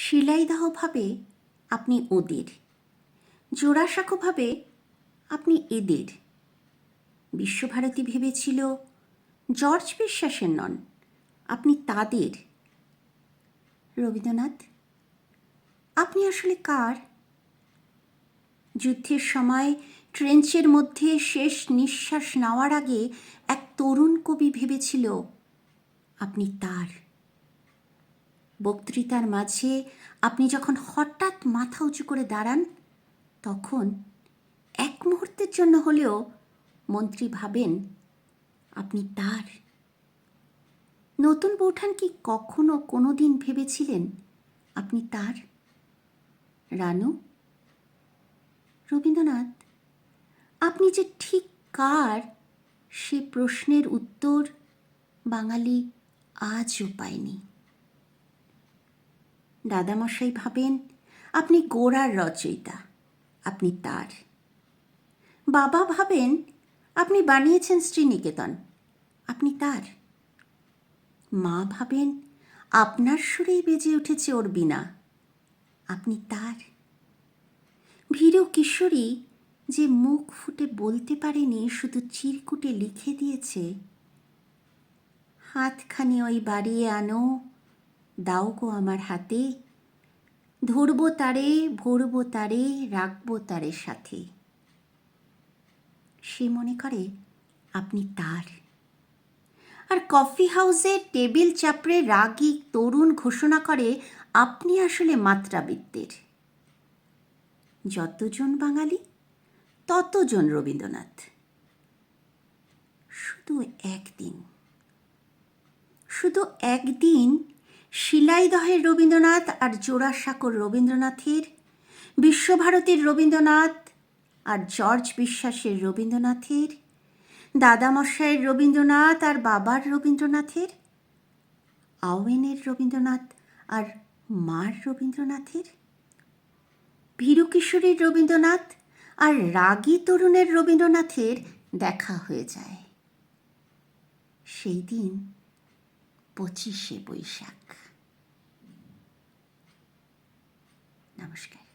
শিলাইদাহভাবে আপনি ওদের। জোড়াসাঁকোভাবে আপনি এদের। বিশ্বভারতী ভেবেছিল, জর্জ বিশ্বাসের নন, আপনি তাদের। রবীন্দ্রনাথ, আপনি আসলে কার? যুদ্ধের সময় ট্রেঞ্চের মধ্যে শেষ নিঃশ্বাস নেওয়ার আগে এক তরুণ কবি ভেবেছিল, আপনি তার। বক্তৃতার মাঝে আপনি যখন হঠাৎ মাথা উঁচু করে দাঁড়ান, তখন এক মুহূর্তের জন্য হলেও মন্ত্রী ভাবেন, আপনি তার। নতুন বৌঠান কি কখনো কোনো দিন ভেবেছিলেন আপনি তার? রানু, রবীন্দ্রনাথ, আপনি যে ঠিক কার? সে প্রশ্নের উত্তর বাঙালি আজও পায়নি। দাদামশাই ভাবেন, আপনি গোড়ার রচয়িতা, আপনি তার। বাবা ভাবেন, আপনি বানিয়েছেন শ্রীনিকেতন, আপনি তার। মা ভাবেন, আপনার সুরেই বেজে উঠেছে ওর বিনা আপনি তার। ভীরু কিশোরী যে মুখ ফুটে বলতে পারেনি, শুধু চিরকুটে লিখে দিয়েছে, হাতখানি ওই বাড়িয়ে আনো দাও গো আমার হাতে। ধরবো তারে, ভরবো তারে, রাখব তারে সাথে। সে মনে করে, আপনি তার। আর কফি হাউসে টেবিল চাপড়ে রাগী তরুণ ঘোষণা করে, আপনি আসলে মাত্রাবৃত্তের যতজন বাঙালি, ততজন রবীন্দ্রনাথ। শুধু একদিন শুধু একদিন শিলাইদহের রবীন্দ্রনাথ আর জোড়াসাঁকোর রবীন্দ্রনাথের, বিশ্বভারতীর রবীন্দ্রনাথ আর জর্জ বিশ্বাসের রবীন্দ্রনাথের, দাদামশাইয়ের রবীন্দ্রনাথ আর বাবার রবীন্দ্রনাথের আওয়েনের রবীন্দ্রনাথ আর মার রবীন্দ্রনাথের ভীরু কিশোরীর রবীন্দ্রনাথ আর রাগী তরুণের রবীন্দ্রনাথের দেখা হয়ে যায়। সেই দিন পঁচিশে বৈশাখ। бумажки.